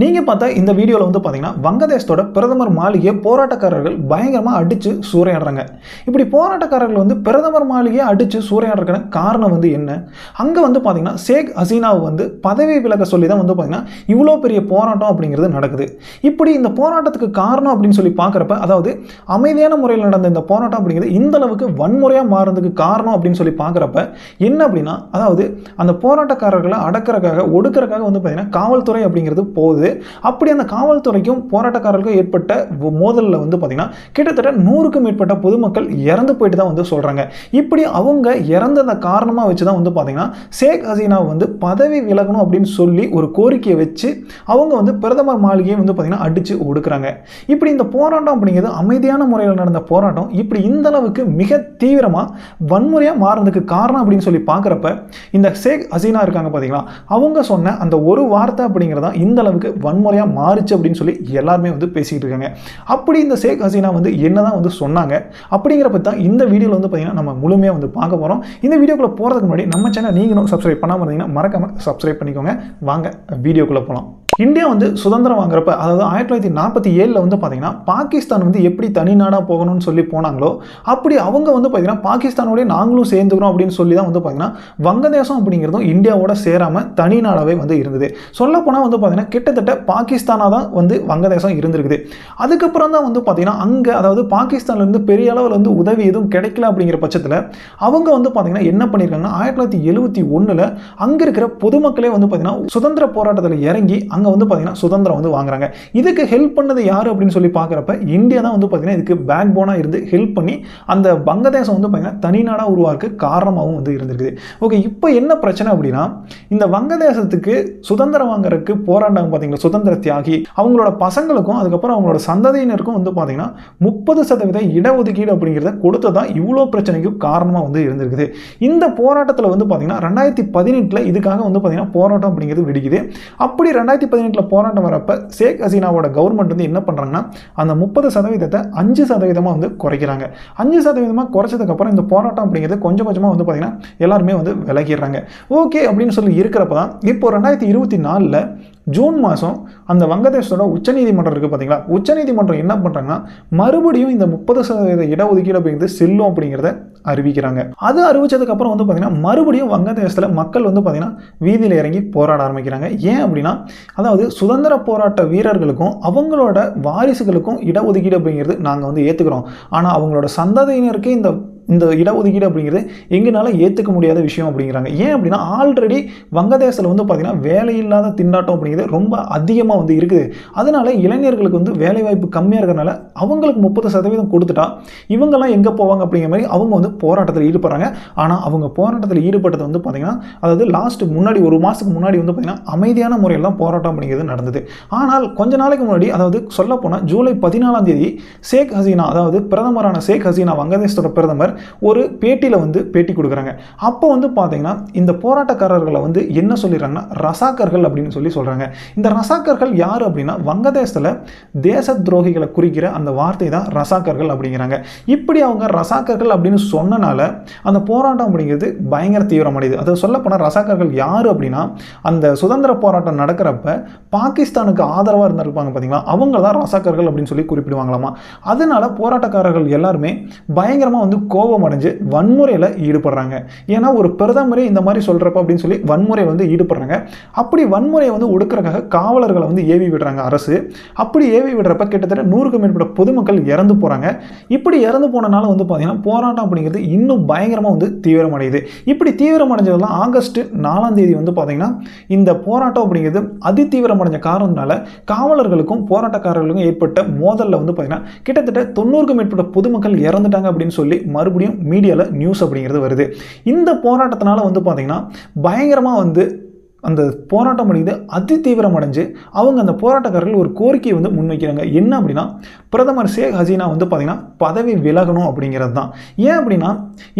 நீங்கள் பார்த்தா இந்த வீடியோவில் வந்து பார்த்தீங்கன்னா வங்கதேசத்தோட பிரதமர் மாளிகையை போராட்டக்காரர்கள் பயங்கரமாக அடித்து சூறையாடுறாங்க. இப்படி போராட்டக்காரர்கள் வந்து பிரதமர் மாளிகையை அடித்து சூறையாடுறதுக்கான காரணம் வந்து என்ன? அங்கே வந்து பார்த்தீங்கன்னா ஷேக் ஹசீனாவை வந்து பதவி விலக சொல்லி தான் வந்து பார்த்தீங்கன்னா இவ்வளோ பெரிய போராட்டம் அப்படிங்கிறது நடக்குது. இப்படி இந்த போராட்டத்துக்கு காரணம் அப்படின்னு சொல்லி பார்க்குறப்ப அதாவது அமைதியான முறையில் நடந்த இந்த போராட்டம் அப்படிங்கிறது இந்த அளவுக்கு வன்முறையாக மாறுறதுக்கு காரணம் அப்படின்னு சொல்லி பார்க்குறப்ப என்ன அப்படின்னா அதாவது அந்த போராட்டக்காரர்களை அடக்கிறக்காக ஒடுக்கிறக்காக வந்து பார்த்தீங்கன்னா காவல்துறை அப்படிங்கிறது போகுது. அப்படி அந்த காவல்துறைக்கும் போராட்டக்காரர்களுக்கும் ஏற்பட்ட மோதலில் வந்து பார்த்தீங்கன்னா கிட்டத்தட்ட நூறுக்கும் மேற்பட்ட பொதுமக்கள் இறந்து போயிட்டு தான் வந்து சொல்கிறாங்க இப்படி அவங்க இறந்ததை காரணமாக வச்சு தான் வந்து பார்த்தீங்கன்னா ஷேக் ஹசீனா வந்து பதவி விலகணும் அப்படின்னு சொல்லி ஒரு கோரிக்கையை வச்சு அவங்க வந்து பிரதமர் மாளிகையை வந்து பார்த்தீங்கன்னா அடித்து ஒடுக்குறாங்க. இப்படி இந்த போராட்டம் அப்படிங்கிறது அமைதியான முறையில் நடந்த போராட்டம். இப்படி இந்த அளவுக்கு மிக தீவிரமாக வன்முறையாக மாறுறதுக்கு காரணம் அப்படின்னு சொல்லி பார்க்குறப்ப இந்த ஷேக் ஹசீனா இருக்காங்க பார்த்தீங்களா அவங்க சொன்ன அந்த ஒரு வார்த்தை அப்படிங்கிறதா இந்த அளவுக்கு வன்முறையாக மாறுச்சு அப்படின்னு சொல்லி எல்லாருமே வந்து பேசிக்கிட்டு இருக்காங்க. அப்படி இந்த ஷேக் ஹசீனா வந்து என்னதான் வந்து சொன்னாங்க அப்படிங்கிறப்ப தான் இந்த வீடியோவில் வந்து பார்த்திங்கன்னா நம்ம முழுமையாக வந்து பார்க்க போகிறோம் இந்த வீடியோக்குள்ளே போகிறதுக்கு முன்னாடி நம்ம சேனல் நீங்களும் சப்ஸ்கிரைப் பண்ணாமல் இருந்தீங்கன்னா மறக்காமல் சப்ஸ்கிரைப் பண்ணிக்கோங்க. வாங்க வீடியோக்குள்ளே போகலாம் இந்தியா வந்து சுதந்திரம் வாங்குறப்ப அதாவது ஆயிரத்தி தொள்ளாயிரத்தி நாற்பத்தி ஏழில் வந்து பார்த்தீங்கன்னா பாகிஸ்தான் வந்து எப்படி தனி நாடாக போகணும்னு சொல்லி போனாங்களோ அப்படி அவங்க வந்து பார்த்தீங்கன்னா பாகிஸ்தானோடய நாங்களும் சேர்ந்துக்கிறோம் அப்படின்னு சொல்லி தான் வந்து பார்த்தீங்கன்னா வங்கதேசம் அப்படிங்கிறதும் இந்தியாவோட சேராமல் தனி நாடாகவே வந்து இருந்தது. சொல்லப்போனால் வந்து பார்த்தீங்கன்னா கிட்டத்தட்ட பாகிஸ்தானாக தான் வந்து வங்கதேசம் இருந்திருக்குது. அதுக்கப்புறம் தான் வந்து பார்த்தீங்கன்னா அங்கே அதாவது பாகிஸ்தான்லேருந்து பெரிய அளவில் வந்து உதவி எதுவும் கிடைக்கல அப்படிங்கிற பட்சத்தில் அவங்க வந்து பார்த்தீங்கன்னா என்ன பண்ணியிருக்காங்கன்னா ஆயிரத்தி தொள்ளாயிரத்தி எழுபத்தி ஒன்றில் அங்கே இருக்கிற பொதுமக்களே வந்து பார்த்தீங்கன்னா சுதந்திர போராட்டத்தில் இறங்கி அங்கே வந்து பார்த்தீங்கன்னா சுதந்திரம் வந்து வாங்குறாங்க. இதுக்கு ஹெல்ப் பண்ணது யார் அப்படின்னு சொல்லி பார்க்குறப்ப இந்தியா தான் வந்து பார்த்தீங்கன்னா இதுக்கு பேக் போனாக இருந்து ஹெல்ப் பண்ணி அந்த வங்கதேசம் வந்து பார்த்தீங்கன்னா தனிநாடாக உருவாக்கு காரணமாகவும் வந்து இருந்திருக்குது. ஓகே இப்போ என்ன பிரச்சனை அப்படின்னா இந்த வங்கதேசத்துக்கு சுதந்திரம் வாங்குறதுக்கு போராட்டம் பார்த்தீங்களா சுதந்திர தியாகி அவங்களோட பசங்களுக்கும் அதுக்கப்புறம் அவங்களோட சந்ததியினருக்கும் வந்து பார்த்தீங்கன்னா முப்பது சதவீத இடஒதுக்கீடு அப்படிங்கிறத கொடுத்ததான் இவ்வளோ பிரச்சனைக்கும் காரணமாக வந்து இருந்திருக்குது. இந்த போராட்டத்தில் வந்து பார்த்தீங்கன்னா ரெண்டாயிரத்தி பதினெட்டில் இதுக்காக வந்து பார்த்தீங்கன்னா போராட்டம் அப்படிங்கிறது வெடிக்குது. அப்படி ரெண்டாயிரத்தி பதினெட்டில் போராட்டம் வரப்போ ஷேக் ஹசீனாவோட கவர்மெண்ட் வந்து என்ன பண்ணுறாங்கன்னா அந்த முப்பது சதவீதத்தை அஞ்சு சதவீதமாக வந்து குறைக்கிறாங்க. அஞ்சு சதவீதமாக குறைச்சதுக்கப்புறம் இந்த போராட்டம் அப்படிங்கிறது கொஞ்சம் கொஞ்சமாக வந்து பார்த்திங்கன்னா எல்லாருமே வந்து விலகிடுறாங்க. ஓகே அப்படின்னு சொல்லி இருக்கிறப்ப தான் இப்போ ரெண்டாயிரத்தி இருபத்தி நாலில் ஜூன் மாதம் அந்த வங்கதேசத்தோட உச்சநீதிமன்றம் இருக்குது பார்த்தீங்களா உச்சநீதிமன்றம் என்ன பண்ணுறாங்கன்னா மறுபடியும் இந்த முப்பது சதவீத இடஒதுக்கீடு அப்படிங்கிறது செல்லும் அப்படிங்கிறத அறிவிக்கிறாங்க. அது அறிவிச்சதுக்கப்புறம் வந்து பார்த்தீங்கன்னா மறுபடியும் வங்கதேசத்தில் மக்கள் வந்து பார்த்தீங்கன்னா வீதியில் இறங்கி போராட ஆரம்பிக்கிறாங்க. ஏன் அப்படின்னா அதாவது சுதந்திர போராட்ட வீரர்களுக்கும் அவங்களோட வாரிசுகளுக்கும் இடஒதுக்கீடு அப்படிங்கிறது நாங்கள் வந்து ஏற்றுக்கிறோம் ஆனால் அவங்களோட சந்ததியினருக்கு இந்த இந்த இடஒதுக்கீடு அப்படிங்கிறது எங்களால் ஏற்றுக்க முடியாத விஷயம் அப்படிங்கிறாங்க. ஏன் அப்படின்னா ஆல்ரெடி வங்கதேசத்தில் வந்து பார்த்திங்கன்னா வேலையில்லாத திண்டாட்டம் அப்படிங்கிறது ரொம்ப அதிகமாக வந்து இருக்குது. அதனால் இளைஞர்களுக்கு வந்து வேலைவாய்ப்பு கம்மியாக இருக்கிறனால அவங்களுக்கு முப்பது சதவீதம் கொடுத்துட்டா இவங்கெல்லாம் எங்கே போவாங்க அப்படிங்கிற மாதிரி அவங்க வந்து போராட்டத்தில் ஈடுபடுறாங்க. ஆனால் அவங்க போராட்டத்தில் ஈடுபட்டது வந்து பார்த்திங்கன்னா அதாவது லாஸ்ட் முன்னாடி ஒரு மாதத்துக்கு முன்னாடி வந்து பார்த்திங்கன்னா அமைதியான முறையில் தான் போராட்டம் அப்படிங்கிறது நடந்தது. ஆனால் கொஞ்ச நாளைக்கு முன்னாடி அதாவது சொல்லப்போனால் ஜூலை பதினாலாம் தேதி ஷேக் ஹசீனா அதாவது பிரதமரான ஷேக் ஹசீனா வங்கதேசத்தோட பிரதமர் ஒரு பேட்டியில் வந்து பேட்டி கொடுக்குறாங்க. அப்போ வந்து பார்த்தீங்கன்னா இந்த போராட்டக்காரர்களை வந்து என்ன சொல்லிடுறாங்கன்னா ரசாக்கர்கள் அப்படின்னு சொல்லி சொல்கிறாங்க இந்த ரசாக்கர்கள் யார் அப்படின்னா வங்கதேசத்தில் தேச துரோகிகளை குறிக்கிற அந்த வார்த்தை தான் ரசாக்கர்கள் அப்படிங்கிறாங்க. இப்படி அவங்க ரசாக்கர்கள் அப்படின்னு சொன்னனால அந்த போராட்டம் அப்படிங்கிறது பயங்கர தீவிரமடையுது. அதை சொல்லப்போனால் ரசாக்கர்கள் யார் அப்படின்னா அந்த சுதந்திர போராட்டம் நடக்கிறப்ப பாகிஸ்தானுக்கு ஆதரவாக இருந்திருப்பாங்க பார்த்தீங்களா அவங்க தான் ரசாக்கர்கள் அப்படின்னு சொல்லி குறிப்பிடுவாங்களாமா? அதனால போராட்டக்காரர்கள் எல்லாருமே பயங்கரமாக வந்து கோபம் அடைஞ்சு வன்முறையில் ஈடுபடுறாங்க. ஏன்னா ஒரு பிரதமரே இந்த மாதிரி சொல்கிறப்ப அப்படின்னு சொல்லி வன்முறையில் வந்து ஈடுபடுறாங்க. அப்படி வன்முறையை வந்து ஒடுக்கிறக்காக காவலர்களை வந்து ஏவி விடுறாங்க அரசு. அப்படி ஏவி விடுறப்ப கிட்டத்தட்ட நூறுக்கும் மேற்பட்ட பொதுமக்கள் இறந்து போகிறாங்க இப்படி இறந்து போனனால வந்து பார்த்தீங்கன்னா போராட்டம் அப்படிங்கிறது இன்னும் பயங்கரமாக வந்து தீவிரமடையுது. இப்படி தீவிரமடைஞ்சதெல்லாம் ஆகஸ்ட் நாலாம் தேதி வந்து பார்த்தீங்கன்னா இந்த போராட்டம் அப்படிங்கிறது அதி தீவிரமடைஞ்ச காரணத்தினால காவலர்களுக்கும் போராட்டக்காரர்களுக்கும் ஏற்பட்ட மோதலில் வந்து பார்த்தீங்கன்னா கிட்டத்தட்ட தொண்ணூறுக்கும் மேற்பட்ட பொதுமக்கள் இறந்துட்டாங்க அப்படின்னு சொல்லி மறு மறுபடியும் மீடியாவில் நியூஸ் அப்படிங்கிறது வருது. இந்த போராட்டத்தினால வந்து பார்த்திங்கன்னா பயங்கரமாக வந்து அந்த போராட்டம் அடைந்து அதி தீவிரம் அடைஞ்சு அவங்க அந்த போராட்டக்காரர்கள் ஒரு கோரிக்கையை வந்து முன்வைக்கிறாங்க. என்ன அப்படின்னா பிரதமர் ஷேக் ஹசீனா வந்து பார்த்திங்கன்னா பதவி விலகணும் அப்படிங்கிறது தான். ஏன் அப்படின்னா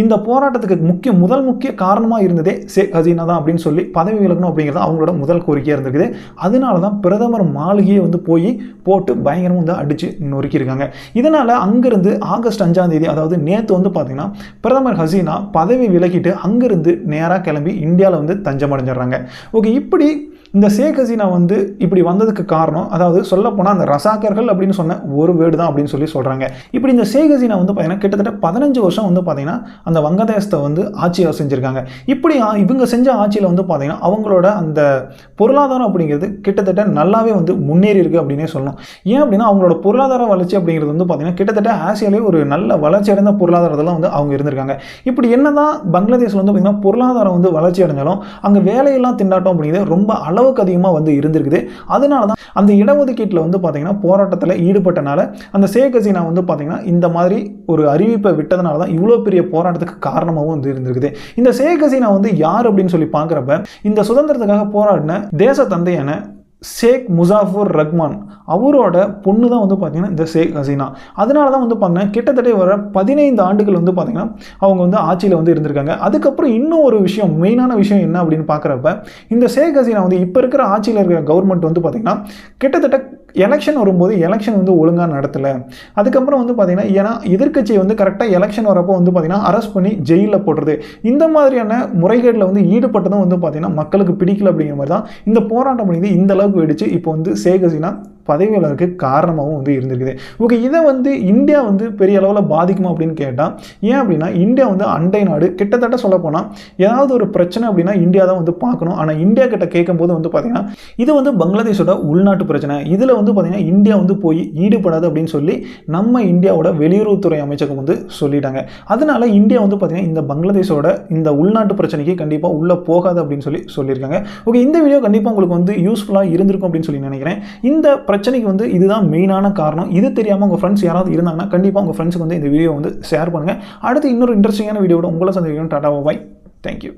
இந்த போராட்டத்துக்கு முக்கிய முதல் முக்கிய காரணமாக இருந்ததே ஷேக் ஹசீனா தான் அப்படின்னு சொல்லி பதவி விலகணும் அப்படிங்கிறது அவங்களோட முதல் கோரிக்கையாக இருந்திருக்குது. அதனால தான் பிரதமர் மாளிகையை வந்து போய் போட்டு பயங்கரமாக வந்து அடித்து நொறுக்கியிருக்காங்க. இதனால் அங்கேருந்து ஆகஸ்ட் அஞ்சாம் தேதி அதாவது நேற்று வந்து பார்த்திங்கன்னா பிரதமர் ஹசீனா பதவி விலகிட்டு அங்கேருந்து நேராக கிளம்பி இந்தியாவில் வந்து தஞ்சம் அடைஞ்சிடுறாங்க ஓகே இப்படி இந்த ஷேக் ஹசீனா வந்து இப்படி வந்ததுக்கு காரணம் அதாவது சொல்லப்போனால் அந்த ரசாக்கர்கள் அப்படின்னு சொன்ன ஒரு வேர்டு தான் அப்படின்னு சொல்லி சொல்கிறாங்க இப்படி இந்த ஷேக் ஹசீனா வந்து பார்த்தீங்கன்னா கிட்டத்தட்ட பதினஞ்சு வருஷம் வந்து பார்த்தீங்கன்னா அந்த வங்கதேசத்தை வந்து ஆட்சியாக செஞ்சுருக்காங்க. இப்படி இவங்க செஞ்ச ஆட்சியில் வந்து பார்த்தீங்கன்னா அவங்களோட அந்த பொருளாதாரம் அப்படிங்கிறது கிட்டத்தட்ட நல்லாவே வந்து முன்னேறி இருக்குது அப்படின்னே சொல்லணும் ஏன் அப்படின்னா அவங்களோட பொருளாதார வளர்ச்சி அப்படிங்கிறது வந்து பார்த்தீங்கன்னா கிட்டத்தட்ட ஆசியாலே ஒரு நல்ல வளர்ச்சி அடைந்த பொருளாதாரத்தில் வந்து அவங்க இருந்திருக்காங்க. இப்படி என்ன தான் பங்களாதேஷில் வந்து பார்த்தீங்கன்னா பொருளாதாரம் வந்து வளர்ச்சி அடைஞ்சாலும் அங்கே வேலையெல்லாம் திண்டாட்டம் அப்படிங்கிறது ரொம்ப அளவுக்கு அதிகமாக வந்து இருந்திருக்குது. அதனால தான் அந்த இடஒதுக்கீட்டில் வந்து பார்த்தீங்கன்னா போராட்டத்தில் ஈடுபட்டனால அந்த ஷேக் ஹசீனா வந்து பார்த்தீங்கன்னா இந்த மாதிரி ஒரு அறிவிப்பை விட்டதுனால தான் இவ்வளோ பெரிய போராட்டத்துக்கு காரணமாகவும் வந்து இருந்திருக்குது. இந்த ஷேக் ஹசீனா வந்து யார் அப்படின்னு சொல்லி பார்க்குறப்ப இந்த சுதந்திரத்துக்காக போராடின தேச தந்தையான ஷேக் முசாஃபர் ரஹ்மான் அவரோட பொண்ணு தான் வந்து பார்த்திங்கன்னா இந்த ஷேக் ஹசீனா. அதனால தான் வந்து பார்த்தீங்கன்னா கிட்டத்தட்ட வர பதினைந்து ஆண்டுகள் வந்து பார்த்திங்கன்னா அவங்க வந்து ஆட்சியில் வந்து இருந்திருக்காங்க. அதுக்கப்புறம் இன்னும் ஒரு விஷயம் மெயினான விஷயம் என்ன அப்படின்னு பார்க்குறப்ப இந்த ஷேக் ஹசீனா வந்து இப்போ இருக்கிற ஆட்சியில் இருக்கிற கவர்மெண்ட் வந்து பார்த்தீங்கன்னா கிட்டத்தட்ட எலெக்ஷன் வரும்போது எலெக்ஷன் வந்து ஒழுங்காக நடத்தலை. அதுக்கப்புறம் வந்து பார்த்தீங்கன்னா ஏன்னா எதிர்க்கட்சியை வந்து கரெக்டாக எலெக்ஷன் வரப்போ வந்து பார்த்திங்கன்னா அரெஸ்ட் பண்ணி ஜெயிலில் போடுறது. இந்த மாதிரியான முறைகேட்டில் வந்து ஈடுபட்டதும் வந்து பார்த்திங்கன்னா மக்களுக்கு பிடிக்கல அப்படிங்கிற மாதிரி தான் இந்த போராட்டம் பண்ணிது இந்த அளவுக்கு வெடிச்சு இப்போ வந்து ஷேக் ஹசீனா பதவி விலகுக்கு காரணமாகவும் வந்து இருந்திருக்குது. ஓகே இதை வந்து இந்தியா வந்து பெரிய அளவில் பாதிக்குமா அப்படின்னு கேட்டால் ஏன் அப்படின்னா இந்தியா வந்து அண்டை நாடு கிட்டத்தட்ட சொல்லப்போனால் ஏதாவது ஒரு பிரச்சனை அப்படின்னா இந்தியா தான் வந்து பார்க்கணும். ஆனால் இந்தியா கிட்ட கேட்கும்போது வந்து பார்த்தீங்கன்னா இது வந்து பங்களாதேஷோட உள்நாட்டு பிரச்சனை. இதில் வந்து பார்த்தீங்கன்னா இந்தியா வந்து போய் ஈடுபடாது அப்படின்னு சொல்லி நம்ம இந்தியாவோட வெளியுறவுத்துறை அமைச்சகம் வந்து சொல்லிட்டாங்க. அதனால இந்தியா வந்து பார்த்தீங்கன்னா இந்த பங்களாதேஷோட இந்த உள்நாட்டு பிரச்சனைக்கு கண்டிப்பாக உள்ளே போகாது அப்படின்னு சொல்லி சொல்லியிருக்காங்க. ஓகே இந்த வீடியோ கண்டிப்பாக உங்களுக்கு வந்து யூஸ்ஃபுல்லாக இருந்திருக்கும் அப்படின்னு சொல்லி நினைக்கிறேன். இந்த பிரச்சனை பிரச்சனைக்கு வந்து இதுதான் மெயினான காரணம். இது தெரியாமல் உங்கள் ஃப்ரெண்ட்ஸ் யாராவது இருந்தாங்கன்னா கண்டிப்பாக உங்கள் ஃப்ரெண்ட்ஸுக்கு வந்து இந்த வீடியோ வந்து ஷேர் பண்ணுங்கள் அடுத்து இன்னொரு இன்ட்ரெஸ்டிங்கான வீடியோட உங்களை சந்திக்கிறோம் டாடா பாய் தேங்க்யூ